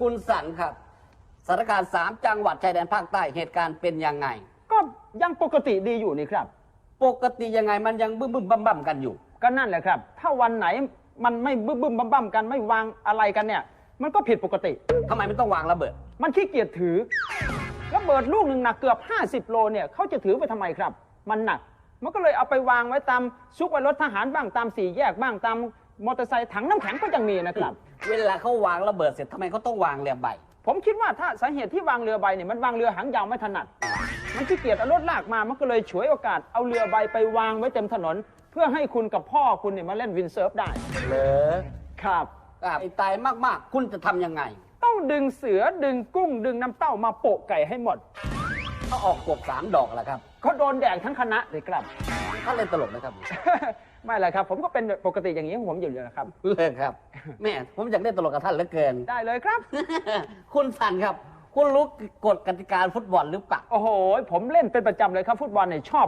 คุณสันครับสถานการณ์สามจังหวัดชายแดนภาคใต้เหตุการณ์เป็นยังไง ก็ยังปกติดีอยู่นี่ครับ ปกติยังไงมันยังบึ้มบึ้มบั่มบั่มกันอยู่ ก็นั่นแหละครับ ถ้าวันไหนมันไม่บึ้มบึ้มบั่มบั่มกันไม่วางอะไรกันเนี่ย มันก็ผิดปกติ ทำไมไม่ต้องวางระเบิด มันขี้เกียจถือระเบิดลูกหนึ่งหนักเกือบ 50 โลเนี่ยเขาจะถือไปทำไมครับ มันหนัก มันก็เลยเอาไปวางไว้ตามซุกไว้รถทหารบ้างตามสี่แยกบ้างตามมอเตอร์ไซค์ถังน้ำแข็งก็ยังมีนะครับ เวลาเขาวางระเบิดเสร็จทำไมเขาต้องวางเรือใบ ผมคิดว่าถ้าสาเหตุที่วางเรือใบเนี่ยมันวางเรือหางยาวไม่ถนัด มันขี้เกียจเอารถลากมา มันก็เลยฉวยโอกาสเอาเรือใบไปวางไว้เต็มถนน เพื่อให้คุณกับพ่อคุณเนี่ยมาเล่นวินเซิร์ฟได้ เหรอครับไอ้ตายมากๆ คุณจะทำยังไง ต้องดึงเสือดึงกุ้งดึงน้ำเต้ามาโปะไก่ให้หมด เขาออกกบสามดอกแล้วครับเขาโดนแดกทั้งคณะเลยครับเขาเล่นตลกนะครับไม่เลยครับ ผมก็เป็นปกติอย่างนี้ของผมอยู่แล้วนะครับ เลิกครับแม่ผมอยากเล่นตลกกับท่านเหลือเกิน ได้เลยครับ คุณสันครับ คุณรู้กฎกติกาฟุตบอลหรือเปล่า โอ้โห ผมเล่นเป็นประจำเลยครับ ฟุตบอลเนี่ยชอบ